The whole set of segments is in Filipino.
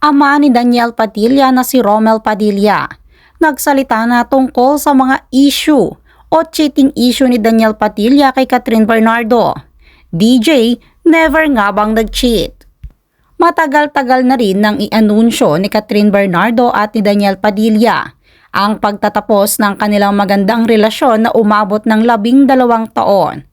ama ni Daniel Padilla na si Romel Padilla. Nagsalita na tungkol sa mga issue o cheating issue ni Daniel Padilla kay Catherine Bernardo. DJ, never nga bang nag-cheat? Matagal-tagal na rin nang i-anunsyo ni Catherine Bernardo at ni Daniel Padilla ang pagtatapos ng kanilang magandang relasyon na umabot ng labing dalawang taon.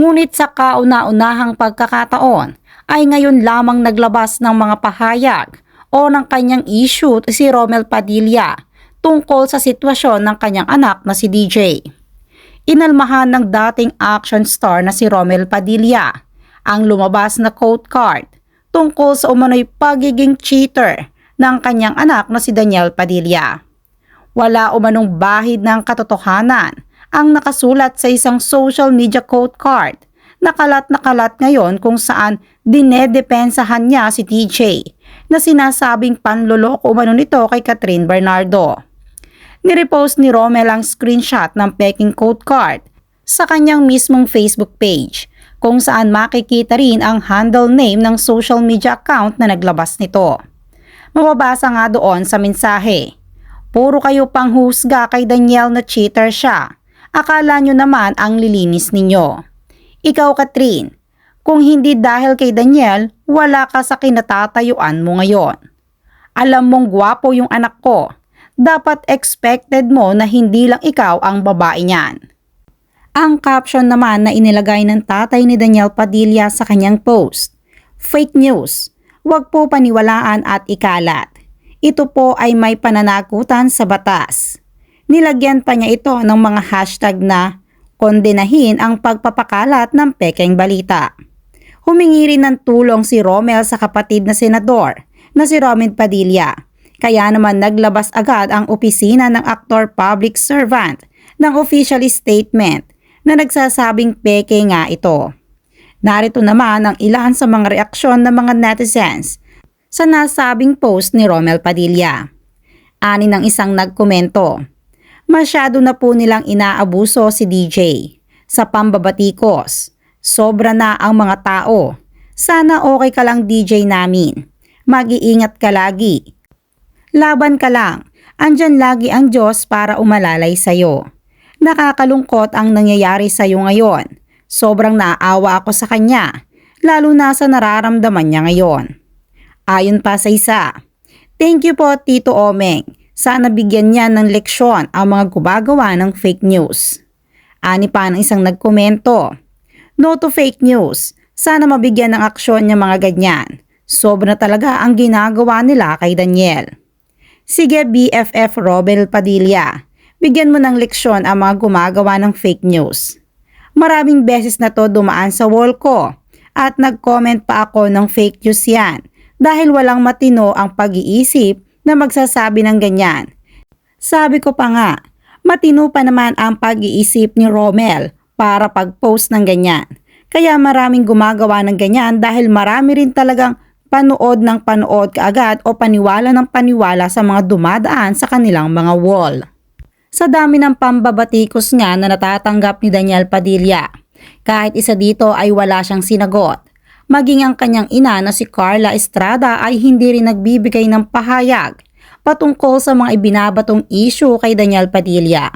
Ngunit sa kauna-unahang pagkakataon ay ngayon lamang naglabas ng mga pahayag o ng kanyang issue si Romel Padilla tungkol sa sitwasyon ng kanyang anak na si DJ. Inalmahan ng dating action star na si Romel Padilla ang lumabas na quote card tungkol sa umano'y pagiging cheater ng kanyang anak na si Daniel Padilla. Wala umanong bahid ng katotohanan ang nakasulat sa isang social media quote card na kalat na kalat ngayon kung saan dinedepensahan niya si TJ na sinasabing panloloko umano nito kay Catherine Bernardo. Nirepost ni Romel ang screenshot ng peking quote card sa kanyang mismong Facebook page kung saan makikita rin ang handle name ng social media account na naglabas nito. Mababasa nga doon sa mensahe, Puro kayo panghusga kay Daniel na cheater siya. Akala nyo naman ang lilinis ninyo. Ikaw, Katrin, kung hindi dahil kay Daniel, wala ka sa kinatatayuan mo ngayon. Alam mong gwapo yung anak ko. Dapat expected mo na hindi lang ikaw ang babae niyan. Ang caption naman na inilagay ng tatay ni Daniel Padilla sa kanyang post. Fake news. Huwag po paniwalaan at ikalat. Ito po ay may pananagutan sa batas. Nilagyan pa niya ito ng mga hashtag na kondenahin ang pagpapakalat ng pekeng balita. Humingi rin ng tulong si Romel sa kapatid na senador na si Romin Padilla. Kaya naman naglabas agad ang opisina ng aktor public servant ng official statement na nagsasabing peke nga ito. Narito naman ang ilan sa mga reaksyon ng mga netizens sa nasabing post ni Romel Padilla. Ani ng isang nagkomento, Masyado na po nilang inaabuso si DJ sa pambabatikos. Sobra na ang mga tao. Sana okay ka lang DJ namin. Mag-iingat ka lagi. Laban ka lang. Andyan lagi ang Diyos para umalalay sa'yo. Nakakalungkot ang nangyayari sa'yo ngayon. Sobrang naawa ako sa kanya, lalo na sa nararamdaman niya ngayon. Ayon pa sa isa, Thank you po Tito Omeng. Sana bigyan niya ng leksyon ang mga gumagawa ng fake news. Ani pa ng isang nagkomento. No to fake news. Sana mabigyan ng aksyon niya mga ganyan. Sobra talaga ang ginagawa nila kay Daniel. Sige BFF Robel Padilla, bigyan mo ng leksyon ang mga gumagawa ng fake news. Maraming beses na to dumaan sa wall ko at nag-comment pa ako ng fake news yan dahil walang matino ang pag-iisip na magsasabi ng ganyan. Sabi ko pa nga, matino pa naman ang pag-iisip ni Romel para pag-post ng ganyan. Kaya maraming gumagawa ng ganyan dahil marami rin talagang panood ng panood kaagad o paniwala ng paniwala sa mga dumadaan sa kanilang mga wall. Sa dami ng pambabatikos nga na natatanggap ni Daniel Padilla, kahit isa dito ay wala siyang sinagot maging ang kanyang ina na si Carla Estrada ay hindi rin nagbibigay ng pahayag patungkol sa mga ibinabatong issue kay Daniel Padilla.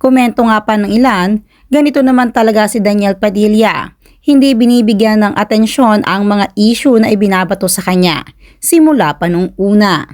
Komento nga pa ng ilan, ganito naman talaga si Daniel Padilla. Hindi binibigyan ng atensyon ang mga issue na ibinabato sa kanya simula pa nung una.